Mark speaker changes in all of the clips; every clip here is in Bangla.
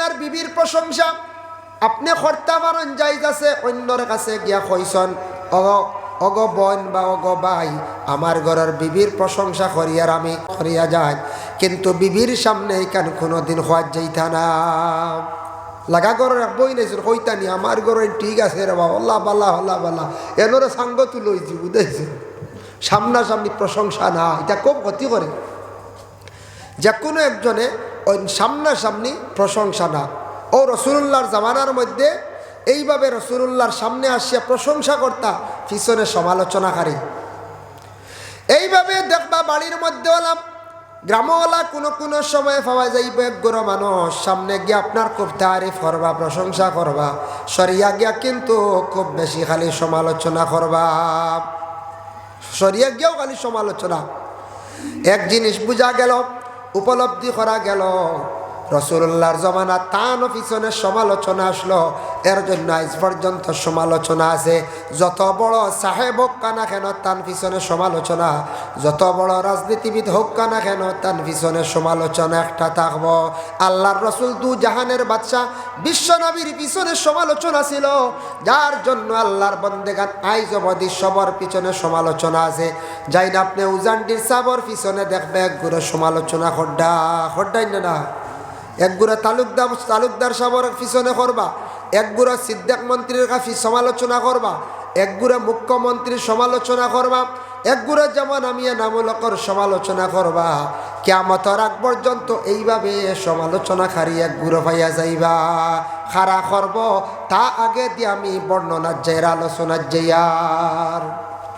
Speaker 1: আপনার বিবির প্রশংসা। আপনি কর্তা পারেন যাইজ আছে অন্যর কাছে গিয়া কইসন, অগ অগ বন বা অগ বাই আমার ঘরের বিবির প্রশংসা করিয়ার আমি করিয়া যাই। কিন্তু বিবির সামনে কেন কোনো দিন হওয়ার যাইতা না। লাগা এক বই নাইছিল কইতানি, আমার ঘরে ঠিক আছে রে বাবা, হল্লা বালা হল্লা বালা এনরে সাঙ্গ তুলইছি বুঝাইছে সামনাসামনি প্রশংসা না এটা খুব ক্ষতি করে। যে কোনো একজনে ওই সামনাসামনি প্রশংসা না। ও রসুল্লাহর জামানার মধ্যে এইভাবে রসুল্লাহর সামনে আসিয়া প্রশংসা কর্তা পিছনে সমালোচনাকারী। এইভাবে দেখবা বাড়ির মধ্যে হলাম গ্রামওয়ালা কোনো কোনো সময় পাওয়া যাইবে একগোড়ো মানুষ, সামনে গিয়ে আপনার খুব তারিফ করবা প্রশংসা করবা। সরিয়া গিয়া কিন্তু খুব বেশি খালি সমালোচনা করবা। সরিয়া গিয়েও খালি সমালোচনা। এক জিনিস বোঝা গেল উপলব্ধি করা গেল। রসুল্লাহর জমানা তান পিছনে সমালোচনা আসলো। এর জন্য আজ পর্যন্ত সমালোচনা আছে। যত বড় সাহেব হোক কানা কেন তান পিছনে সমালোচনা। যত বড় রাজনীতিবিদ হোক কানা কেন তান পিছনে সমালোচনা একটা থাকব। আল্লাহর রসুল দু জাহানের বাদশাহ বিশ্বনবীর পিছনে সমালোচনা ছিল। যার জন্য আল্লাহর বন্দেগান আইজ অবধি সবর পিছনে সমালোচনা আছে। যাই না আপনি উজানটির সাবর পিছনে দেখবে একগুলো সমালোচনা খড্ডা খড্ডাই না। একগুড়া তালুকদার তালুকদার সাবর পিছনে করবা। একগুড়া সিদ্ধাক মন্ত্রীর কাছে সমালোচনা করবা। একগুড়া মুখ্যমন্ত্রীর সমালোচনা করবা। একগুড়া যেমন আমিয়া নামলকর সমালোচনা করবা। কেমতর আগ পর্যন্ত এইভাবে সমালোচনা খারি এক গুঁড়ো পাইয়া যাইবা। খারা করব, তা আগে দিয়ে আমি বর্ণনার যাইর আলোচনার যাইয়ার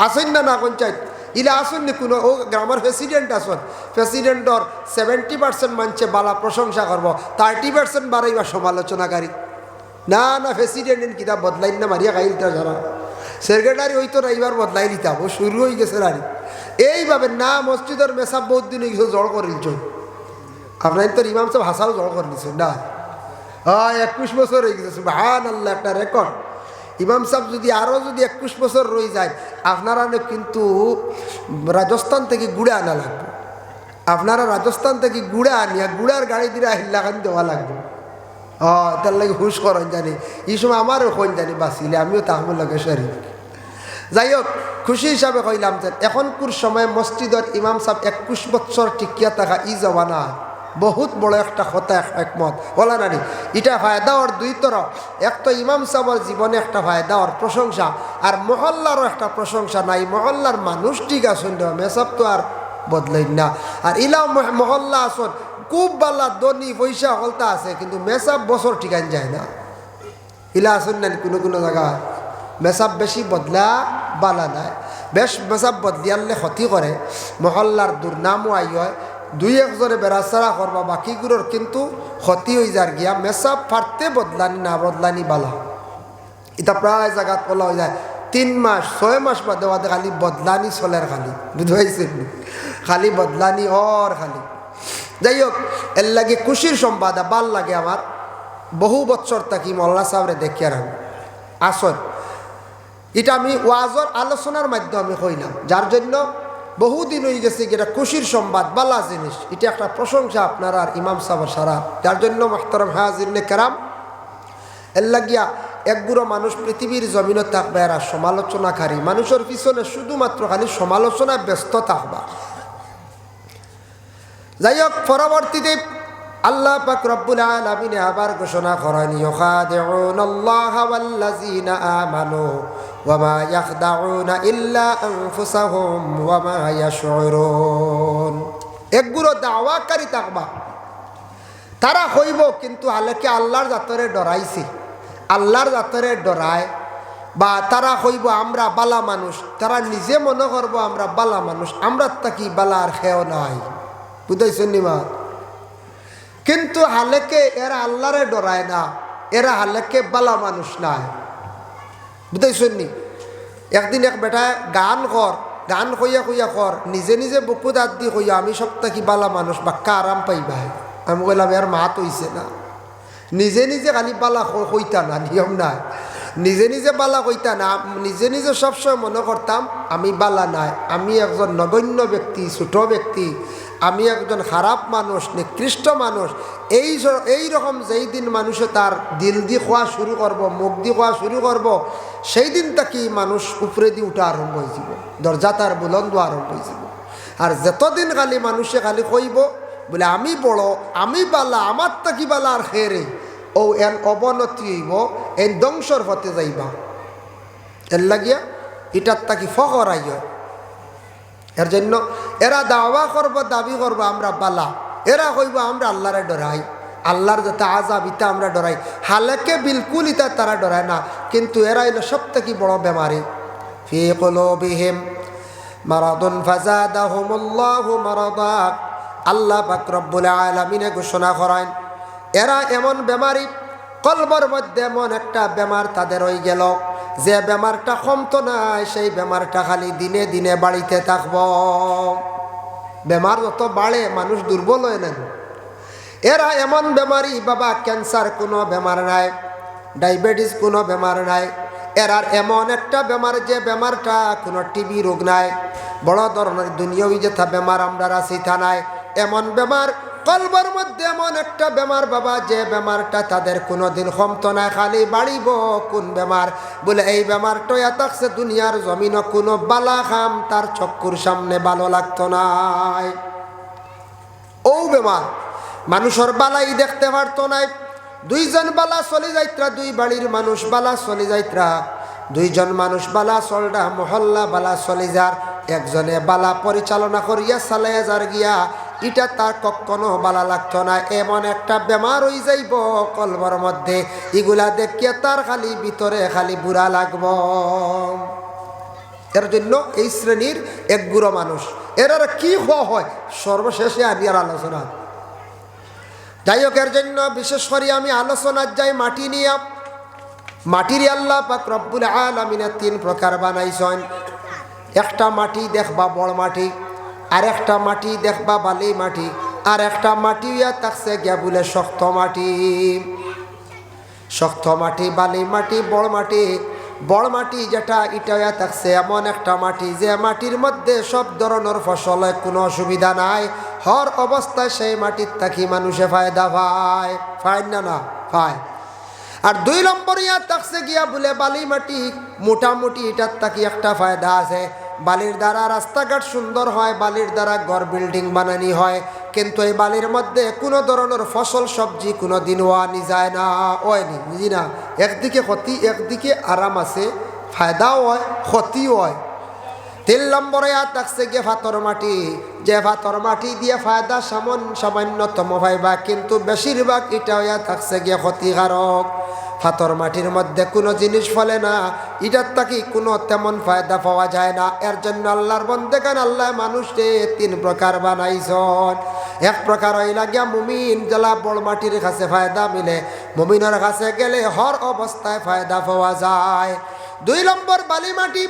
Speaker 1: আসেন না না, পঞ্চায়েত। ইলা আসুন নি, কোনো ও গ্রামের প্রেসিডেন্ট আসুন। প্রেসিডেন্টর সেভেন্টি পার্সেন্ট মানছে, বালা প্রশংসা করব। থার্টি পার্সেন্ট বাড়াইবা সমালোচনাকারী। না না প্রেসিডেন্ট কিতাব বদলাই না, মারিয়া গাইলটা যারা সেক্রেটারি হইতো না, এইবার বদলাই দিতাম ও শুরু হয়ে গেছে রানি। এইভাবে না, মসজিদের মেসাব বহুত দিন গেছে জড় করিলছ আপনার তোর ইমাম সাহেব হাসাও জড় করে নিছে না। হ্যাঁ একুশ বছর হয়ে গেছে ভান আল্লাহ একটা রেকর্ড ইমাম সাহেব যদি আরও যদি একুশ বছর রয়ে যায়, আপনারা কিন্তু রাজস্থান থেকে গুড়ে আনা লাগবে। আপনারা রাজস্থান থেকে গুড়ে আনিয়া গুড়ার গাড়ি দিয়ে হিল্লাখান দেওয়া লাগবে। ও, তার লাগে হুশ করেন জানি। এই সময় আমারও কোন জানি বাঁচিলে, আমিও তাহমুল লাগে শরীর যাই হোক, খুশি হিসাবে কইলাম যে, এখনকুর সময় মসজিদের ইমাম সাহেব একুশ বছর টিকিয়া থাকা ই জবানা বহুত বড় একটা কথা একমত। বলা নানি এটা ফায়দা ওর দুই তর এক তো ইমাম সাহেবের জীবনে একটা ফায়দা, ওর প্রশংসা। আর মহল্লারও একটা প্রশংসা নাই। মহল্লার মানুষ ঠিক আসুন মেসব তো আর বদলাই না। আর ইলা মহ- মহল্লা আসন খুব বালা দনি পয়সা হলতা আছে, কিন্তু মেসাব বছর ঠিকান যায় না। ইলা আসুন না, কোনো কোনো জায়গায়। মেসাব বেশি বদলা বালা নাই। বেশ মেসাব বদলিয়ালে ক্ষতি করে। মহল্লার দুর্নামও আই হয়। দুই একজনে বেড়াচারা করবা বাকিগুলোর কিন্তু ক্ষতি হয়ে যার গিয়া মেসাব ফাটতে বদলানি, না বদলানি বালা। এটা প্রায় জায়গাত বলা হয়ে যায়। তিন মাস, ছয় মাস বাদে বাদে খালি বদলানি চলের খালি। বুঝতে খালি বদলানি অর খালি। যাই হোক এর লাগে খুশির সম্বাদ ভালো লাগে আমার বহু বছর থাকি মোল্লা সাহরে দেখি আর আসর এটা আমি ওয়াজর আলোচনার মাধ্যমে কইলাম। যার জন্য বহুদিন হয়ে গেছে এটা খুশির সংবাদ, বালা জিনিস। এটা একটা প্রশংসা আপনার আর ইমাম সাহেব সারা। যার জন্য মাহতারাম হাজির কেরাম, এর লাগিয়া একগুড়ো মানুষ পৃথিবীর জমিনে থাকবে এরা সমালোচনাকারী। মানুষের পিছনে শুধুমাত্র খালি সমালোচনায় ব্যস্ত থাকবা। যাই হোক, পরবর্তীতে আল্লাহ পাক রব্বুল আলামিনে আবার ঘোষণা করেন ইউখাদিউন আল্লাহ ওয়াল্লাযিনা আমানু। ওয়ামা ইয়াখদাউনা ইল্লা আনফুসাহুম ওয়ামা ইয়াশউরুন একগুড়ো দাওয়াকারী থাকবা তারা হইব কিন্তু আলেকে আল্লাহর জাতরে ডরাইছে। আল্লাহর জাতরে ডরায় বা তারা হইব আমরা বালা মানুষ। তারা নিজে মনে করব আমরা বালা মানুষ। আমরা তাকি বালার খেও নাই। বুঝাইছেন নিমা কিন্তু হালেকে এরা আল্লাহরে ডরায় না। এরা হালেকে বালা মানুষ নাই। বুঝাইছেন একদিন এক বেটা গান কর, গান কইয়া কইয়া কর, নিজে নিজে বুকু দাঁত দি কইয়া আমি সব থাকি বালা মানুষ, বাক্কা আরাম পাইবা আমি কইলাম, এর মাত হইছে না। নিজে নিজে খালি বালা কইতা না, নিয়ম নাই। নিজে নিজে বালা কইতা না, নিজে নিজে সবসময় মনে করতাম, আমি বালা নাই, আমি একজন নগণ্য ব্যক্তি, ছোট ব্যক্তি, আমি একজন খারাপ মানুষ, নিকৃষ্ট মানুষ। এই এই রকম যেই দিন মানুষে তার দিল দিয়ে খোয়া শুরু করব, মুখ দিয়ে খোয়া শুরু করব সেই দিন তাকে মানুষ উপরে দিয়ে উঠা আরম্ভ হয়ে যাব, দরজা তার বুলন্দ আরম্ভ হয়ে যাব। আর যতদিন খালি মানুষে খালি কইব, বলে আমি বড়, আমি বালা, আমার তাকি বালা আর খেরে, ও এন অবনতি হইব, এন ধ্বংসর হতে যাইবা। এর লাগিয়া এটার তাকি ফখর আইয়। এর জন্য এরা দাওয়া করব, দাবি করব, আমরা বালা, এরা কইব, আমরা আল্লাহরে ডরাই। আল্লাহর যাতে আজাব ইতা আমরা ডরাই। হালেকে বিলকুল ইতা তারা ডরায় না, কিন্তু এরা হইল সব থেকে বড় বেমারি। ফি কলবিহিম মারাদুন ফাজাদাহুমুল্লাহু মারাদা। আল্লাহ পাক রব্বুল আলামিনে ঘোষণা করেন, এরা এমন বেমারি, কলবর মধ্যে এমন একটা বেমার তাদের হয়ে গেল। যে বেমারটা কমতো নাই সেই বেমারটা খালি দিনে দিনে বাড়িতে থাকব। বেমার যত বাড়ে, মানুষ দুর্বল হয়ে নেন এরা এমন বেমারি, বাবা, ক্যান্সার কোনো বেমার নাই, ডায়াবেটিস কোনো বেমার নাই। এরার এমন একটা বেমার যে বেমারটা কোনো টিবি রোগ নাই। বড় ধরনের দুনিয়াবি যেথা বেমার আমরা তা নাই। এমন বেমার, কলবার মধ্যে এমন একটা বেমার, বাবা, যে বেমারটা তাদের কোনো দিন কমতো না খালি বাড়িব কোন বেমার। বলে, এই বেমারটা এতাকছে দুনিয়ার জমিন কোনো বালা খাম, তার চক্ষুর সামনে ভালো লাগতো নাই। ও বেমার মানুষের বালাই দেখতে পারতো নাই। দুইজন বালা চলে যাইত্রা, দুই বাড়ির মানুষ বালা চলে যাইত্রা। দুইজন মানুষ বালা চলডা, মহল্লা বালা চলে যার। একজনে বালা পরিচালনা করিয়া চালাইয়া যার গিয়া, ইটা তার কখনো বালা লাগতো না। এমন একটা বেমার হয়ে যাইব কলবর মধ্যে। এগুলা দেখিয়া তার খালি ভিতরে খালি বুড়া লাগব। এর জন্য এই শ্রেণির এক গুঁড়ো মানুষ। এরার কি হওয়া হয়? সর্বশেষে আর আলোচনা যাই হোক এর জন্য বিশেষ করে আমি আলোচনার যাই মাটি নিয়ে মাটির আল্লাহ পাক রব্বুল আলমিনের তিন প্রকার বানাইছেন। একটা মাটি দেখবা বড় মাটি আর একটা মাটি দেখবা বালি মাটি আর একটা মাটি থাকছে গিয়া বলে শক্ত মাটি। শক্ত মাটি বালি মাটি বড় মাটি। বড় মাটি যেটা ইটা ইয়া থাকছে এমন একটা মাটি যে মাটির মধ্যে সব ধরনের ফসল হয়, কোনো অসুবিধা নাই। হর অবস্থায় সেই মাটির থাকি মানুষে ফায়দা পায়। ফায় না না, পায়। আর দুই নম্বর ইয়া থাকছে গিয়া বলে বালি মাটি মোটামুটি এটার থাকি একটা ফায়দা আছে। বালির দ্বারা রাস্তাঘাট সুন্দর হয়, বালির দ্বারা ঘর বিল্ডিং বানানি হয়। কিন্তু এই বালির মধ্যে কোনো ধরনের ফসল, সবজি কোনো দিন ওয়ানি যায় না, ওয়নি, বুঝি না? একদিকে ক্ষতি, একদিকে আরাম আছে, ফায়দাও হয়, ক্ষতিও হয়। তিন নম্বরে আর থাকছে গিয়ে ফাতর মাটি। যে ফাতর মাটি দিয়ে ফায়দা সামন সামান্যতম ভাইবা কিন্তু বেশিরভাগ এটা হইয়া থাকছে গিয়ে ক্ষতিকারক। ফাতর মাটির মধ্যে কোনো জিনিস ফলে না, এটার থাকি কোনো তেমন ফায়দা পাওয়া যায় না। এর জন্য আল্লাহর বন্দে কেন আল্লাহ মানুষকে তিন প্রকার বানাইছন। এক প্রকার হইলা গিয়া মুমিন জ্বালা বড় মাটির কাছে ফায়দা মিলে, মুমিনের কাছে গেলে হর অবস্থায় ফায়দা পাওয়া যায়। দুই নম্বর বালি মাটি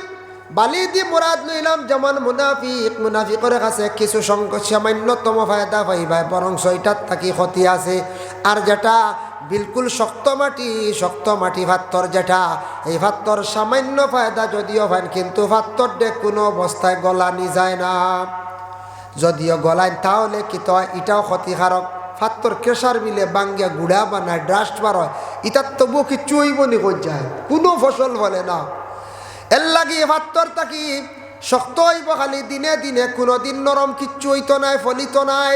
Speaker 1: বালি দিয়ে মোরাদ লইলাম, যেমন মুনাফিক, মুনাফিকের কাছে কিছু সংকট সামান্যতম ফায়দা পাইবাই, বরং ছয়টার থাকি ক্ষতি আছে। আর যেটা বিলকুল শক্ত মাটি শক্ত মাটি ভাত্তর যেটা, এই ভাত্তর সামান্য ফায়দা যদিও পান কিন্তু ভাত্তর ডে কোনো অবস্থায় গলানি যায় না। যদিও গলায় তাহলে কি তো এটাও ক্ষতিকারক? ফাত্তর কেশার মিলে বাঙ্গিয়া গুড়া বানায় ড্রাস্ট বার হয় ইটার তবুও কিচ্ছু যায়? কোনো ফসল বলে না। এর লাগি ভাত্তর তাকি শক্ত হইব খালি, দিনে দিনে কোনো দিন নরম, কিচ্ছু হইতো নাই, ফলিত নাই।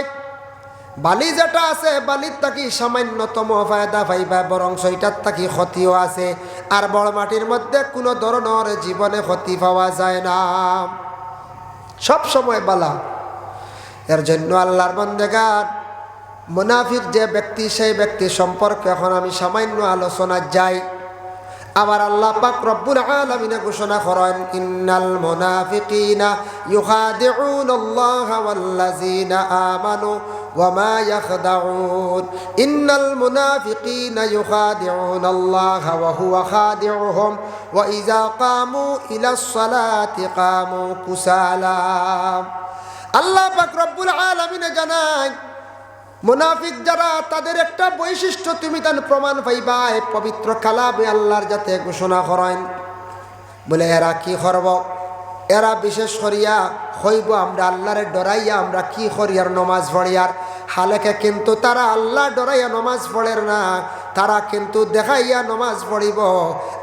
Speaker 1: বালি যেটা আছে বালির তাকি সামান্যতম ফায়দা পাইবা, বরং সেইটার তাকি ক্ষতিও আছে। আর বড় মাটির মধ্যে কোনো ধরনের জীবনে ক্ষতি পাওয়া যায় না। সব সময় বালা। এর জন্য আল্লাহর বন্দেগার, মুনাফিক যে ব্যক্তি, সেই ব্যক্তি সম্পর্কে এখন আমি সামান্য আলোচনা যাই। আবার আল্লাহ পাক রব্বুল আলামিন ঘোষণা করেন, ইন্নাল মুনাফিকিনা ইউখাদিউন আল্লাহ ওয়াল্লাযিনা আমানু ওয়ামা ইয়াখদাউন। ইন্নাল মুনাফিকিনা ইউখাদিউন আল্লাহ ওয়া হুয়া খাদিউহুম ওয়া ইযা কামু ইলাস সালাতি কামু কুসালা। আল্লাহ পাক রব্বুল আলামিন জানায় মুনাফিক যারা, তাদের একটা বৈশিষ্ট্য তুমি তার প্রমাণ পাইবা এই পবিত্র কালাবে আল্লাহর যাতে ঘোষণা করেন। বলে, এরা কি করব? এরা বিশেষ করিয়া হইব, আমরা আল্লাহরে ডরাইয়া, আমরা কি করিয়ার নমাজ পড়িয়ার হালেকে কিন্তু তারা আল্লাহ ডরাইয়া নমাজ পড়ের না, তারা কিন্তু দেখাইয়া নমাজ পড়িব।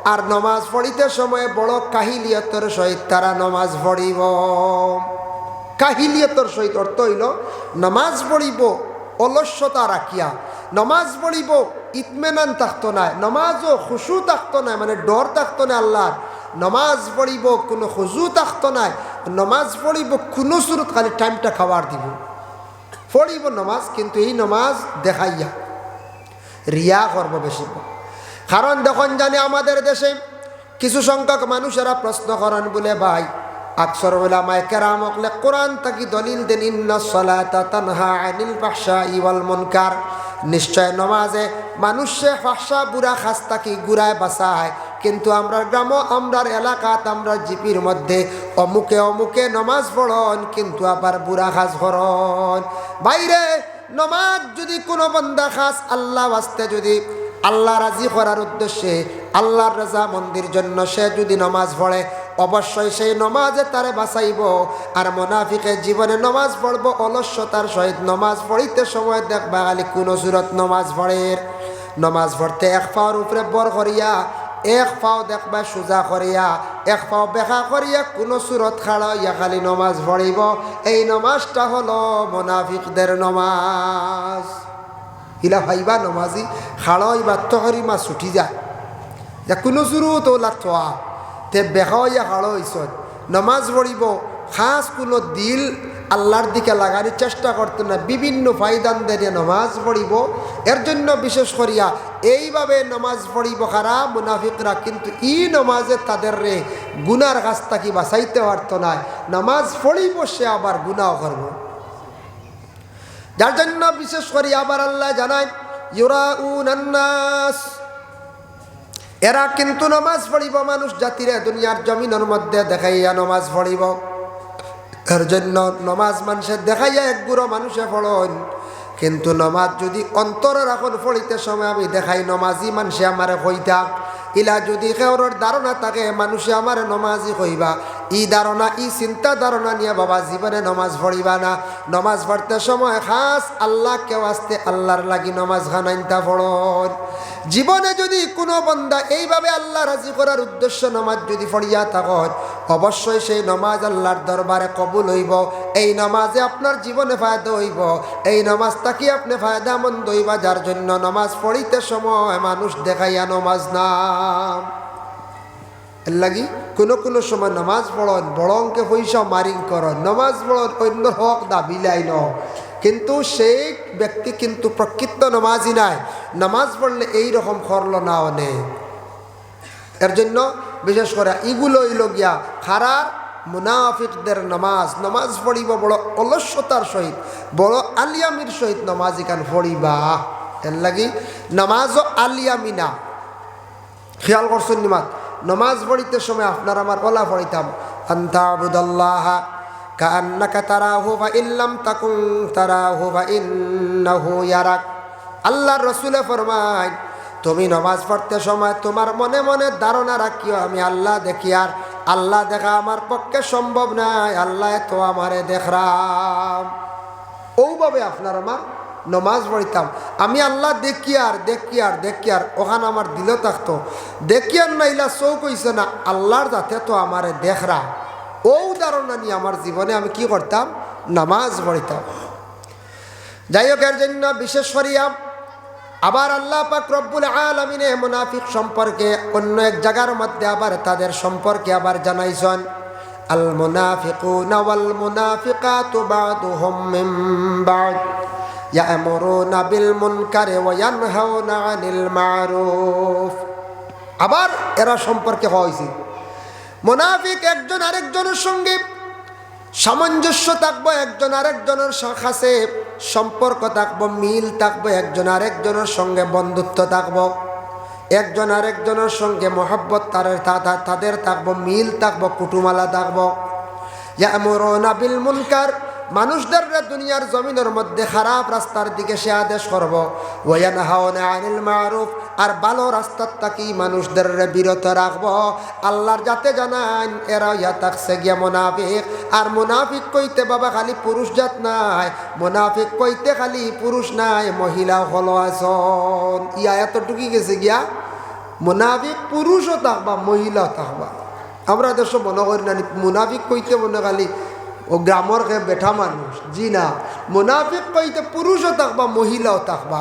Speaker 1: আর নমাজ পড়িতে সময় বড় কাহিলিয়তর সহিত তারা নমাজ পড়িব। কাহিলিয়তর সহিত অর্থ হইল, নমাজ পড়িব অলস্যতা রাখিয়া নমাজ পড়িব ইতমেনান থাকতো না নমাজও খুশু থাকতো না মানে ডর থাকতো না আল্লাহর নমাজ পড়িব কোনো খুজু থাকতো না নমাজ পড়িব কোনো সুরত খালি টাইমটা খাবার দিব। পড়িব নমাজ, কিন্তু এই নমাজ দেখাইয়া রিয়া করব বেশি কারণ দেখুন জানি আমাদের দেশে কিছু সংখ্যক মানুষেরা প্রশ্ন করেন বলে, ভাই আকসর ওলামায় কেরাম অকলে কোরআন তাকি দলিল দেন, ইন্না সলাতা তানহা আনিল ফাহশা ইওয়াল মুনকার। নিশ্চয় নমাজে মানুষে ফাঁসা বুড়া খাস তাকি গুড়ায় বাসায় কিন্তু আমরা গ্রাম, আমরার এলাকাত আমরা জিপির মধ্যে অমুকে অমুকে নমাজ পড়ন, কিন্তু আবার বুড়া খাস ভরন। বাইরে নমাজ যদি কোনো বন্দা খাস, আল্লাহ আসতে যদি আল্লাহ রাজি করার উদ্দেশ্যে, আল্লাহর রাজা মন্দির জন্য সে যদি নমাজ পড়ে অবশ্যই সেই নমাজে তারে বাঁচাইব। আর মোনাফিকে জীবনে নমাজ পড়ব অলস্যতার সহিত নমাজ পড়িতে সময় দেখবা খালি কোনো সুরত নমাজ পড়ে। নমাজ পড়তে এক পাওয়ার উপরে বর করিয়া, এক পাও দেখবা সোজা করিয়া, এক পাও বেখা করিয়া, কোনো সুরত খাড়াইয়া খালি নমাজ পড়িব। এই নমাজটা হলো মোনাফিকদের নমাজ। ইলা ভাইবা নমাজি খাড়াই বা তহরি মা ছুটি যায়। যে কোনো শুরু তো লাথোয়া তে বেখাইয়া খাড়ো হইসন। নমাজ পড়িব, খাস কোনো দিল আল্লাহর দিকে লাগার চেষ্টা করতে না, বিভিন্ন ফায়দান দিয়ে নমাজ পড়িব। এর জন্য বিশেষ করিয়া এইভাবে নমাজ পড়িব খারা, মুনাফিকরা কিন্তু ই নমাজে তাদের রে গুনার কাছ থাকি বাঁচাইতে পারত না। নমাজ পড়িব সে আবার গুনাও করব। যার জন্য বিশেষ করে আবার আল্লাহ জানায় ইউরাউনান্নাস এরা কিন্তু নমাজ পড়িব, মানুষ জাতিরে দুনিয়ার জমিনের মধ্যে দেখাইয়া নমাজ পড়িব। এর জন্য নমাজ মানুষের দেখাইয়া এক গুঁড়ো মানুষে পড়ন। কিন্তু নমাজ যদি অন্তরের এখন পড়িতে সময় আমি দেখাই নমাজি মানুষে আমারে কইতা ইলা যদি কেউর ধারণা থাকে, মানুষে আমার নমাজি কইবা। ই ধারণা, ই চিন্তা ধারণা নিয়ে বাবা জীবনে নমাজ পড়িবা না। নমাজ পড়তে সময় খাস আল্লাহ কেউ আসতে আল্লাহর লাগি নমাজ খানাইনতা পড়ন। জীবনে যদি কোনো বন্দা এইভাবে আল্লাহ রাজি করার উদ্দেশ্য নমাজ যদি পড়িয়া থাকত, অবশ্যই সেই নমাজ আল্লাহর দরবারে কবুল হইব। এই নমাজে আপনার জীবনে ফায়দা হইব। এই নমাজটা কি আপনি ফায়দা মন্দ হইবা? যার জন্য নমাজ পড়িতে সময় মানুষ দেখাইয়া নমাজ নাম এর লাগি কোনো কোনো সময় নামাজ পড়ন বড় অঙ্কে পয়সা মারিং করন, নামাজ পড়ন অন্য হক দাবিলাই ন। কিন্তু সেই ব্যক্তি কিন্তু প্রকৃত নামাজই নাই। নামাজ পড়লে এই রকম করল না অনে। এর জন্য বিশেষ করে ইগুলো ইল গিয়া খারার মুনাফিকদের নামাজ। নামাজ পড়িব বড় অলস্যতার সহিত, বড় আলিয়ামির সহিত নামাজ ইকান পড়িবা। এর লাগি নামাজও আলিয়ামিনা খেয়াল করছেন নিমাত নমাজ পড়িতে সময় আপনার আমার ওলা পড়িতাম। আন্তাবুদাল্লাহ কান্নাকা তারাহু বা ইল্লাম তাকুন তারাহু বা ইন্নাহু ইয়ারাক। আল্লাহর রসুলে ফরমায়, তুমি নমাজ পড়তে সময় তোমার মনে মনে ধারণা রাখিও, আমি আল্লাহ দেখি আর আল্লাহ দেখা আমার পক্ষে সম্ভব নাই আল্লাহ তো আমারে দেখরাম। ওভাবে আপনার আমার নমাজ পড়িতাম। আমি আল্লাহ দেখি আর দেখি আর দেখি আর ওখানে আমার দিল থাকতো। দেখি আর নাইলা চৌক হইছে না, আল্লাহর যাতে তো আমারে দেখরা। ও ধারণা নিয়ে আমার জীবনে আমি কি করতাম? নামাজ পড়িতাম। যাই হোক, এর জন্য বিশেষ করিয়া আবার আল্লাহ পাক রব্বুল আলমিনে মুনাফিক সম্পর্কে অন্য এক জায়গার মধ্যে আবার তাদের সম্পর্কে আবার জানাইছেন। আল মুনাফিকুন ওয়াল মুনাফিকাতু বাদুহুম মিন বাদ। আবার এরা সম্পর্কে হয়েছে। মোনাফিক একজন আরেকজনের সঙ্গে সামঞ্জস্য থাকব, একজন আরেকজনের কাছে সম্পর্ক থাকব, মিল থাকব, একজন আরেকজনের সঙ্গে বন্ধুত্ব থাকব, একজন আরেকজনের সঙ্গে মহব্বত তাদের তাদের থাকব, মিল থাকব, কুটুমালা থাকব। মুনকার মানুষদের রে দুনিয়ার জমিনের মধ্যে খারাপ রাস্তার দিকে সে আদেশ করব। ওয়ান হাওনে আনিল মারুফ, আর ভালো রাস্তার তাকি মানুষদের বিরত রাখব। আল্লাহর যাতে জানান এরা ইয়া থাকছে গিয়া মোনাফিক। আর মুনাফিক কইতে বাবা খালি পুরুষ জাত নাই, মুনাফিক কইতে খালি পুরুষ নাই মহিলা হলো আসন ইয়া এত টুকি গেছে গিয়া, মুনাফিক পুরুষও থাকবা মহিলাও থাকবা আমরা দেশ মনে করি না, মুনাফিক কইতে মনে খালি ও গ্রামর কে বেঠা মানুষ। জি না। মুনাফিক কইতে পুরুষও থাকবা মহিলাও থাকবা।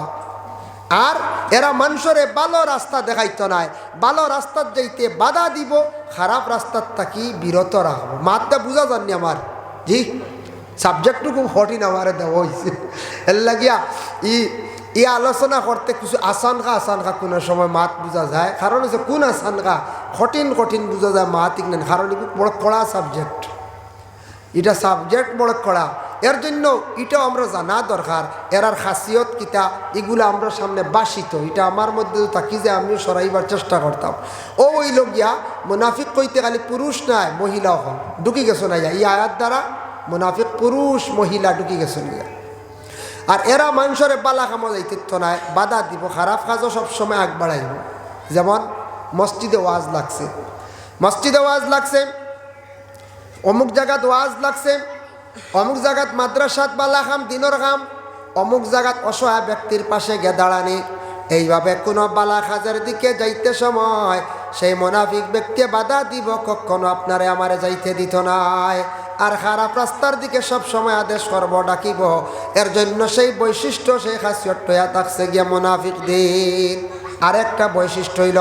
Speaker 1: আর এরা মানুষরে ভালো রাস্তা দেখাইতো নাই। ভালো রাস্তার যাইতে বাধা দিব, খারাপ রাস্তার থাকি বিরত রাখব। মাতটা বুঝা জানি আমার। জি সাবজেক্টটু খুব কঠিন আমার দেওয়া হয়েছে এর লাগিয়া ই ই আলোচনা করতে কিছু আসান খা আসান খা কোনো সময় মাত বোঝা যায়। কারণ হচ্ছে কোন আসান খা কঠিন কঠিন বোঝা যায়, মাত ইগনেন কারণ বড় কড়া সাবজেক্ট এটা সাবজেক্ট বড় করা এর জন্য এটাও আমরা জানা দরকার এরার খাসিয়ত কিতা এগুলো আমরা সামনে বাসিত এটা আমার মধ্যে তো থাকি যে আমিও সরাইবার চেষ্টা করতাম ও ওই গিয়া মুনাফিক কইতে খালি পুরুষ নাই মহিলাও হন ঢুকি গেছো না এই আয়াত দ্বারা মুনাফিক পুরুষ মহিলা ঢুকি গেছো না আর এরা মানুষের বালা কামো যাইতে নাই বাধা দিব, খারাপ কাজও সবসময় আগ বাড়াইব যেমন মসজিদে ওয়াজ লাগছে। মসজিদে ওয়াজ লাগছে। অমুক জায়গাত ওয়াজ লাগছে, অমুক জায়গাত মাদ্রাসাত বালা খাম দিনর খাম অমুক জায়গাত অসহায় ব্যক্তির পাশে গে দাঁড়ানি। এইভাবে কোনো বালা খাজের দিকে যাইতে সময় সেই মোনাফিক ব্যক্তি বাধা দিব, কখনো আপনারে আমারে যাইতে দিত নাই। আর খারাপ রাস্তার দিকে সব সময় আদেশ করব, ডাকিব। এর জন্য সেই বৈশিষ্ট্য, সেই খাসিয়তটা থাকছে গিয়া মোনাফিক দিন। আরেকটা বৈশিষ্ট্য হইল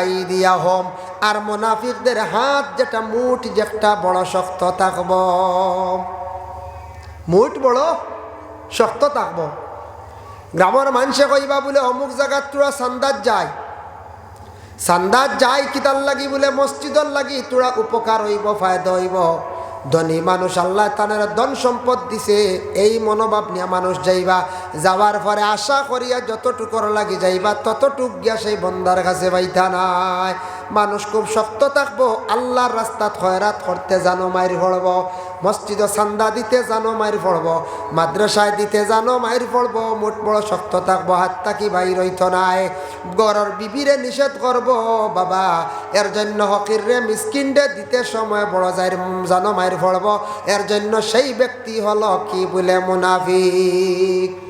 Speaker 1: আইদিয়াহম। আর মোনাফিকদের হাত যেটা মুঠ, যেটা বড় শক্ত থাকব। মুঠ বড় শক্ত থাকব। গ্রামের মানুষে কইবা বলে অমুক জায়গাত তোরা সান্দাত যায় সান্দাত যায় কিতার লাগি বলে, মসজিদর লাগি তোরা উপকার হইব, ফায়দা হইব। ধনী মানুষ আল্লাহ তানের ধন সম্পদ দিছে, এই মনোভাব নিয়ে মানুষ যাইবা। যাওয়ার পরে আশা করিয়া যতটুকুর লাগি যাইবা, ততটুক গিয়া সেই বন্দার কাছে বাইতা নাই। মানুষ খুব শক্ত থাকব, আল্লাহর রাস্তাত খয়রাত করতে জানো মায়ের পড়ব মসজিদে চান্দা দিতে জানো মায়ের পড়ব, মাদ্রাসায় দিতে জানো মায়ের পড়ব, মোট বড় শক্ত থাকব, হাত তাকি ভাই রইত নাই। গরর বিবিরে নিষেধ করব, বাবা, এর জন্য হকির রে মিসকিনরে দিতে সময় বড় যায় জানো মায়ের পড়ব, এর জন্য সেই ব্যক্তি হলো কি বলে মুনাফিক?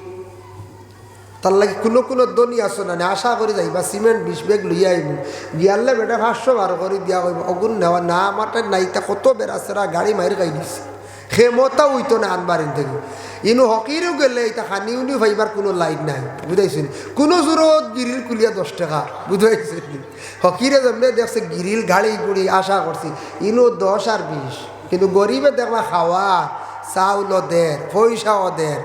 Speaker 1: তার লাগে কোনো কোনো দনি আসো না আশা করি যাইবা সিমেন্ট বিশ বেগ লইয়া আইব গিয়ালে বেটা পাঁচশো বার করে দিয়া হইব অগুন নেওয়া, না আমারটা নাইতা কত বেড়াছেরা গাড়ি মারি খাই দিছে। ক্ষমতা উইতো না আনবারিন থেকে। ইনু হকিরও গেলে এটা হানি উনি ভাইবার কোনো লাইট নাই, বুঝাইছেন? কোনো জোরত গিরিল কুলিয়া দশ টাকা, বুঝাইছেন? হকিরে যেমনি দেখছে গিরিল গাড়ি গুড়ি আশা করছি। ইনু দশ আর বিশ। কিন্তু গরিবে দেখবা খাওয়া চাউল দের, পয়সাও দের।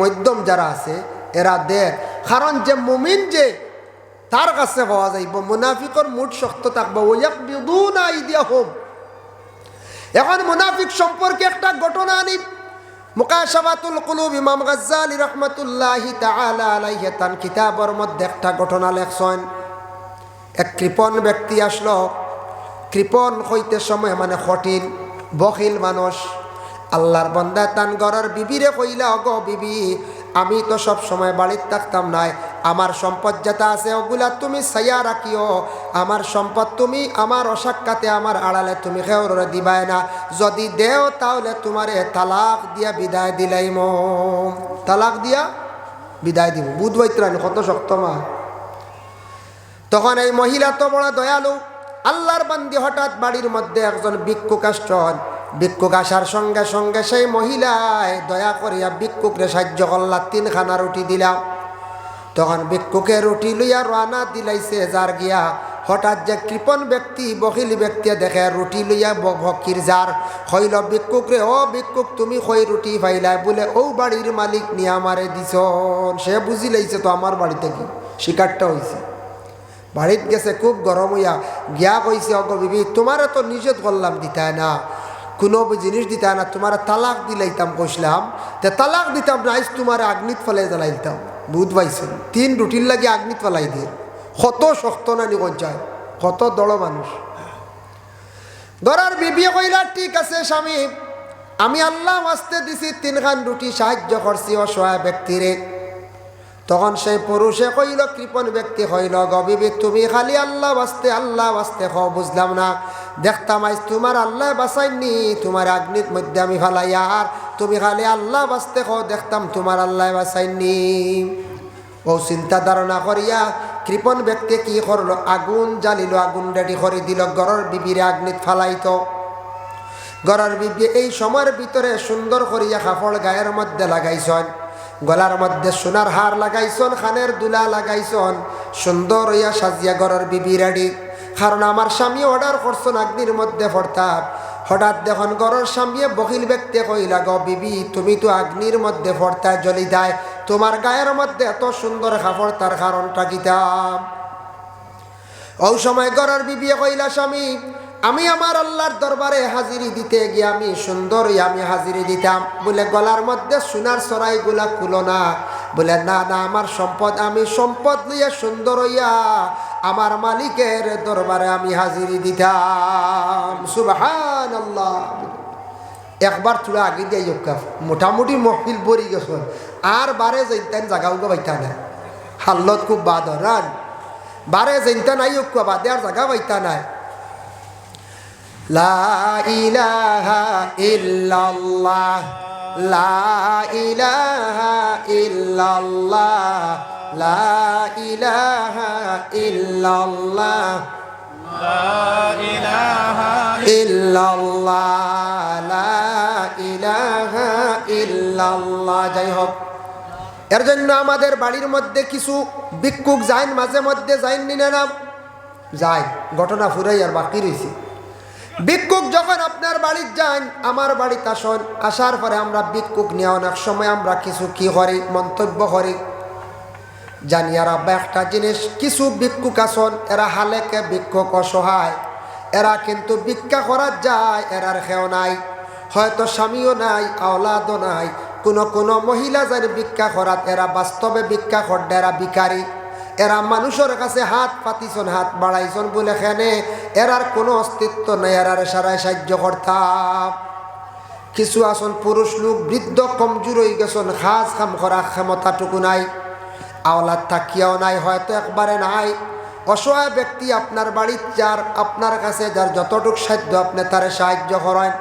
Speaker 1: মধ্যম যারা আছে এরা দের কারণ যে মুমিন যে তার কাছে পাওয়া যাইব মুনাফিকর মুঠ শক্ত থাকব। ওয়াক বিদুন আইদিয়া হোম এখন মুনাফিক সম্পর্কে একটা ঘটনা আনি। মুকাশাবাতুল কুলুব ইমাম গাজ্জালি রহমাতুল্লাহি তাআলা আলাইহি তান কিতাবের মধ্যে একটা ঘটনা লেখছেন। এক কৃপণ ব্যক্তি আসলো। কৃপণ হইতে সময় মানে কঠিন, বখিল মানুষ। আল্লাহর বন্দা তান ঘরের বিবিরে কইলা অগ বিবি আমি তো সব সময় বাড়িতে থাকতাম নাই। আমার সম্পদ যেটা আছে ওগুলা তুমি সাইয়া রাখিও। আমার সম্পদ তুমি আমার অসাক্ষাতে আমার আড়ালে তুমি খেউরে দিবাই না। যদি দেও তাহলে তোমারে তালাক দিয়া বিদায় দিলাই তালাক দিয়া বিদায় দিব। বুধ বৈত্রানি কত শক্ত মা। তখন এই মহিলা তো বড় দয়ালু। আল্লাহর বান্দি হঠাৎ বাড়ির মধ্যে একজন ভিক্ষুক আসছেন। ভিক্ষুক আসার সঙ্গে সঙ্গে সেই মহিলায় দয়া করিয়া ভিক্ষুকরে সাহায্য করলা, তিনখানা রুটি দিলাম তখন ভিক্ষুকে রুটি লইয়া রানা দিলাইছে, যার গিয়া হঠাৎ যে কৃপণ ব্যক্তি বকিল ব্যক্তি দেখে রুটি লইয়া ভকির যার হইল ভিক্ষুক রে ও ভিক্ষুক, তুমি কই রুটি পাইলাই বলে, ও বাড়ির মালিক নিয়ে আমারে দিছ সে বুঝি লাইছে তো আমার বাড়িতে কি শিকারটা হয়েছে বাড়িত গেছে, খুব গরম হইয়া গিয়া কইছে, অগ বিবি, তোমারে তো নিষেধ করলাম দিতায় না। কোনো জিনিস দিতায় না, তোমার তালাক দিলাইতাম, কইসলাম। তে তালাক দিতাম না আইস তোমার আগ্নিত ফেলে জ্বালাই দিতাম বুধ পাইছেন? তিন রুটির লাগে আগ্নিত ফেলাই দিয়ে। কত শক্ত নানি কঞ্চায় কত দড় মানুষ। গড়ার বিবি কইলা, ঠিক আছে স্বামী, আমি আল্লাহ ওয়াস্তে দিছি, তিনখান রুটি সাহায্য করছি অসহায় ব্যক্তিরে। তখন সেই পুরুষে কইল, কৃপণ ব্যক্তি হইল গবিবি তুমি খালি আল্লাহ বাস্তে আল্লাহ বাস্তে খ বুঝলাম না। দেখতাম আইস তোমার আল্লাহ বাসাইনি তোমার আগ্নির মধ্যে আমি ফালাই আর। তুমি খালি আল্লাহ বাস্তে খ দেখতাম তোমার আল্লাহ বাসাইনি ও চিন্তা ধারণা করিয়া কৃপণ ব্যক্তি কি করল? আগুন জ্বালিল, আগুন রেডি করে দিল, গরর বিবিরে আগ্নিত ফালাইতো। গড়ার বিবি এই সময়ের ভিতরে সুন্দর করিয়া কাপড় গায়ের মধ্যে লাগাইছন, গলার মধ্যে সোনার হার লাগাইছন, খানের দুলা লাগাইছন, সুন্দর হইয়া সাজিয়া গড়ার বিবি রেডি। কারণ আমার স্বামী অর্ডার করছন আগ্নির মধ্যে পড়তাম। হঠাৎ দেখুন গড়ের স্বামী বকিল ব্যক্তি কইলা, গ বিবি, তুমি তো আগ্নির মধ্যে পড়তায় জ্বলি দেয় তোমার গায়ের মধ্যে এত সুন্দর কাপড়, তার কারণটা কিতাম ওই সময় গড়ার বিবি কইলা, স্বামী, আমি আমার আল্লাহর দরবারে হাজিরি দিতে গিয়ে আমি সুন্দরই আমি হাজিরি দিতাম। বলে, গলার মধ্যে সোনার সরাইগুলা খুলো না। বলে, না না, আমার সম্পদ, আমি সম্পদ লইয়া সুন্দর হইয়া আমার মালিকের দরবারে আমি হাজিরি দিতাম। সুবহান আল্লাহ একবার তুলে আগে দিয়ে যোগা মোটামুটি মহফিল বরি গেছে। আর বারে যাইতেন জাগা উগা পাইতা না হাল্লত খুব বাদ বারে যাইতা নাই উকা বাদে, আর জাগা বাইতা নাই। লা ইলাহা ইল্লাল্লাহ। লা ইলাহা ইল্লাল্লাহ লা ইলাহা ইল্লাল্লাহ ইল্লাল্লাহ লা ইলাহা ইল্লাল্লাহ। যাই হোক এর জন্য আমাদের বাড়ির মধ্যে কিছু ভিক্ষুক যাইন মাঝে মধ্যে যাইন নিনে নাম যায় ঘটনা ফুরাই আর বাকি রয়েছে ভিক্ষুক যখন আপনার বাড়ির যান, আমার বাড়িতে আসন, আসার পরে আমরা ভিক্ষুক নিয়ে অনেক সময় আমরা কিছু কি করি, মন্তব্য করি। জানি আর আব্বা, একটা জিনিস, কিছু ভিক্ষুক আসন, এরা হালেকে ভিক্ষুক অসহায়। এরা কিন্তু ভিক্ষা করা যায়, এরার খেও নাই। হয়তো স্বামীও নাই, আওলাদও নাই। কোনো কোনো মহিলা জানি ভিক্ষা করাত, এরা বাস্তবে ভিক্ষা এরা ভিকারি এরা মানুষের কাছে হাত পাতিছন, হাত বাড়াইছন বলে খেনে, এরার কোনো অস্তিত্ব নাই, এরার সারায় সাহায্য করতাম কিছু আসন পুরুষ লোক বৃদ্ধ কমজোর হয়ে গেছন, খাস খাম করা ক্ষমতাটুকু নাই। আওলাদ থাকিয়াও নাই, হয়তো একবারে নাই। অসহায় ব্যক্তি আপনার বাড়ির যার, আপনার কাছে যার যতটুক সাধ্য, আপনি তারে সাহায্য করেন।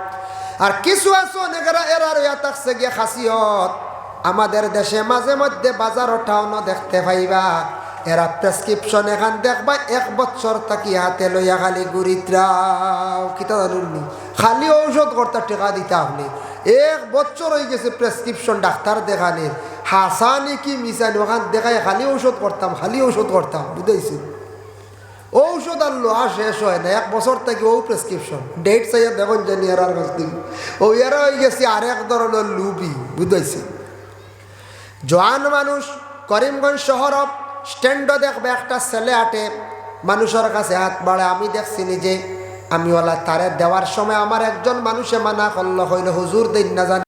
Speaker 1: আর কিছু আসন এগারা এরার থাকছে গিয়ে খাসিয়ত। আমাদের দেশে মাঝে মধ্যে বাজার টাউনও দেখতে পাইবা। এরা প্রেসক্রিপশন এখান দেখবা এক বছর থাকি হাতে লইয়া খালি গুড়িত্রাও কিতা জানুননি খালি ঔষধ করতে টেকা দিতে আপনি এক বছর হয়ে গেছে প্রেসক্রিপশন ডাক্তার দেখানে হাসানি কি মিসানি ওখান দেখাই খালি ঔষধ করতাম, খালি ঔষধ করতাম বুঝেছি ঔষধ আর লোহা শেষ হয় না, এক বছর থেকে ও প্রেসক্রিপশন ডেট চাইয়া দেখুন জানি এরার কাছ থেকে ও এরা হয়ে গেছে আরেক ধরনের লুবি বুঝেছি জোয়ান মানুষ, করিমগঞ্জ শহর স্ট্যান্ডও দেখবে একটা ছেলে আটে, মানুষের কাছে হাত বাড়ে আমি দেখছি নিজে, আমি ওলা তারে দেওয়ার সময় আমার একজন মানুষে মানা করল হইল হুজুর, দিন না জানি।